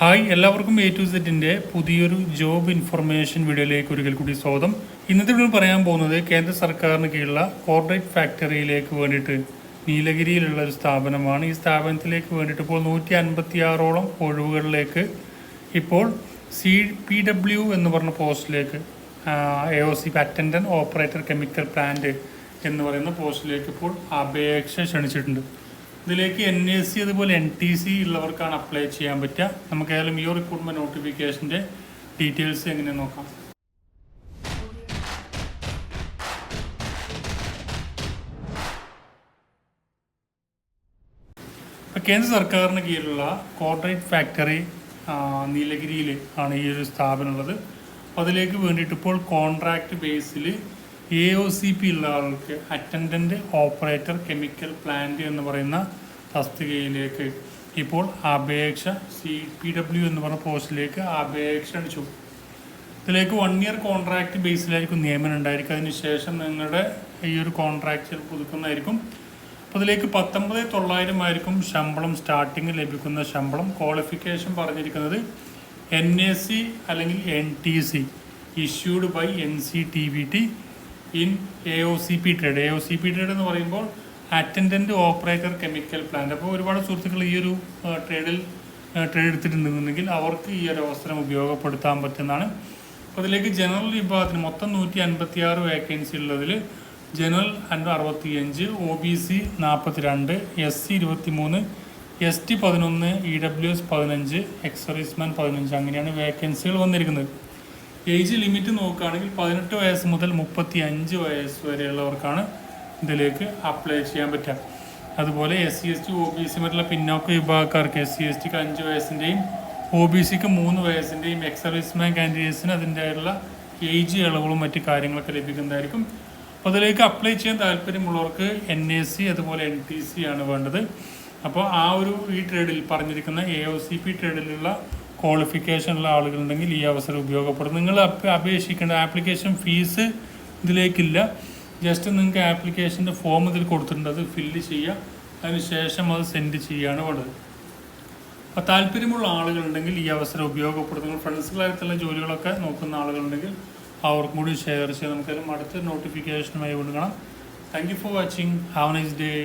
Hi എല്ലാവർക്കും A to സെറ്റിന്റെ പുതിയൊരു ജോബ് ഇൻഫർമേഷൻ വീഡിയോയിലേക്ക് ഒരിക്കൽ കൂടി സ്വാഗതം. ഇന്നത്തെ വീഡിയോ പറയാൻ പോകുന്നത് കേന്ദ്ര സർക്കാരിന് കീഴിലുള്ള കോർപ്പറേറ്റ് ഫാക്ടറിയിലേക്ക് വേണ്ടിയിട്ട് നീലഗിരിയിലുള്ള ഒരു സ്ഥാപനമാണ്. ഈ സ്ഥാപനത്തിലേക്ക് വേണ്ടിയിട്ട് ഇപ്പോൾ നൂറ്റി അൻപത്തി ആറോളം ഒഴിവുകളിലേക്ക് ഇപ്പോൾ സി പി ഡബ്ല്യു എന്ന് പറഞ്ഞ പോസ്റ്റിലേക്ക് A O C attendant operator chemical plant എന്ന് പറയുന്ന പോസ്റ്റിലേക്ക് ഇപ്പോൾ അപേക്ഷ ക്ഷണിച്ചിട്ടുണ്ട്. ഇതിലേക്ക് എൻ എ സി അതുപോലെ എൻ ടി സി ഉള്ളവർക്കാണ് അപ്ലൈ ചെയ്യാൻ പറ്റുക. നമുക്ക് ഏതായാലും ഈ റിക്രൂട്ട്മെന്റ് നോട്ടിഫിക്കേഷന്റെ ഡീറ്റെയിൽസ് എങ്ങനെ നോക്കാം. കേന്ദ്ര സർക്കാരിന് കീഴിലുള്ള കോർപ്പറേറ്റ് ഫാക്ടറി നീലഗിരിയിൽ ആണ് ഈ ഒരു സ്ഥാപനം ഉള്ളത്. അപ്പോൾ അതിലേക്ക് വേണ്ടിയിട്ട് ഇപ്പോൾ കോൺട്രാക്ട് ബേസിൽ എ ഒ സി പി ഉള്ള ആൾക്ക് അറ്റൻഡന്റ് ഓപ്പറേറ്റർ കെമിക്കൽ പ്ലാന്റ് എന്ന് പറയുന്ന തസ്തികയിലേക്ക് ഇപ്പോൾ അപേക്ഷ സി പി ഡബ്ല്യു എന്ന് പറഞ്ഞ പോസ്റ്റിലേക്ക് അപേക്ഷ അടിച്ചു. ഇതിലേക്ക് വൺ ഇയർ കോൺട്രാക്റ്റ് ബേസിലായിരിക്കും നിയമനം ഉണ്ടായിരിക്കും അതിനുശേഷം നിങ്ങളുടെ ഈ ഒരു കോൺട്രാക്റ്റ് പുതുക്കുന്നതായിരിക്കും. അപ്പോൾ ഇതിലേക്ക് പത്തൊമ്പത് തൊള്ളായിരം ആയിരിക്കും ശമ്പളം സ്റ്റാർട്ടിങ് ലഭിക്കുന്ന ശമ്പളം. ക്വാളിഫിക്കേഷൻ പറഞ്ഞിരിക്കുന്നത് എൻ എ സി അല്ലെങ്കിൽ N T C issued by N C T V T in A O C P trade A O C P trade എന്ന് പറയുമ്പോൾ അറ്റൻഡന്റ് ഓപ്പറേറ്റർ കെമിക്കൽ പ്ലാന്റ് അപ്പോൾ ഒരുപാട് സുഹൃത്തുക്കൾ ഈ ഒരു ട്രേഡിൽ ട്രേഡ് എടുത്തിട്ടുണ്ടെന്നുണ്ടെങ്കിൽ അവർക്ക് ഈ ഒരു അവസരം ഉപയോഗപ്പെടുത്താൻ പറ്റുന്നതാണ്. അപ്പോൾ അതിലേക്ക് ജനറൽ വിഭാഗത്തിന് മൊത്തം നൂറ്റി അൻപത്തി ആറ് വേക്കൻസി ഉള്ളതിൽ ജനറൽ അൻപത് അറുപത്തിയഞ്ച് ഒ ബി സി നാൽപ്പത്തി രണ്ട് എസ് സി ഇരുപത്തി മൂന്ന് എസ് ടി പതിനൊന്ന് ഇ ഡബ്ല്യു എസ് പതിനഞ്ച് എക്സർവീസ്മാൻ പതിനഞ്ച്. അങ്ങനെയാണ് വേക്കൻസികൾ വന്നിരിക്കുന്നത്. ഏജ് ലിമിറ്റ് നോക്കുകയാണെങ്കിൽ പതിനെട്ട് വയസ്സ് മുതൽ മുപ്പത്തി അഞ്ച് വയസ്സ് വരെയുള്ളവർക്കാണ് ഇതിലേക്ക് അപ്ലൈ ചെയ്യാൻ പറ്റുക. അതുപോലെ S C S T O B C മറ്റുള്ള പിന്നോക്ക വിഭാഗക്കാർക്ക് എസ് സി എസ് ടിക്ക് അഞ്ച് വയസ്സിന്റെയും ഒ ബി സിക്ക് മൂന്ന് വയസ്സിന്റെയും എക്സ് സർവീസ്മാൻ കാൻഡിഡേറ്റ്സിന് അതിന്റെതായുള്ള ഏജ് ഇളവുകളും മറ്റു കാര്യങ്ങളൊക്കെ ലഭിക്കുന്നതായിരിക്കും. അപ്പോൾ അതിലേക്ക് അപ്ലൈ ചെയ്യാൻ താല്പര്യമുള്ളവർക്ക് എൻ എ സി അതുപോലെ എൻ ടി സി ആണ് വേണ്ടത്. അപ്പോൾ ആ ഒരു ഈ ട്രേഡിൽ പറഞ്ഞിരിക്കുന്ന എ ഒ സി പി ട്രേഡിലുള്ള ക്വാളിഫിക്കേഷനുള്ള ആളുകളുണ്ടെങ്കിൽ ഈ അവസരം ഉപയോഗപ്പെടും. നിങ്ങൾ അപേക്ഷിക്കേണ്ട ആപ്ലിക്കേഷൻ ഫീസ് ഇതിലേക്കില്ല. ജസ്റ്റ് നിങ്ങൾക്ക് ആപ്ലിക്കേഷന്റെ ഫോം ഇതിൽ കൊടുത്തിട്ടുണ്ട്. അത് ഫില്ല് ചെയ്യുക. അതിനുശേഷം അത് സെൻഡ് ചെയ്യുകയാണ് വേണ്ടത് അപ്പോൾ താല്പര്യമുള്ള ആളുകളുണ്ടെങ്കിൽ ഈ അവസരം ഉപയോഗപ്പെടും. നിങ്ങൾ ഫ്രണ്ട്സുകളായിട്ടുള്ള ജോലികളൊക്കെ നോക്കുന്ന ആളുകളുണ്ടെങ്കിൽ അവർക്കും കൂടി ഷെയർ ചെയ്യാം. നമുക്കെല്ലാം അടുത്ത നോട്ടിഫിക്കേഷനുമായി കൊടുക്കണം കാണാം. Thank you for watching have nice day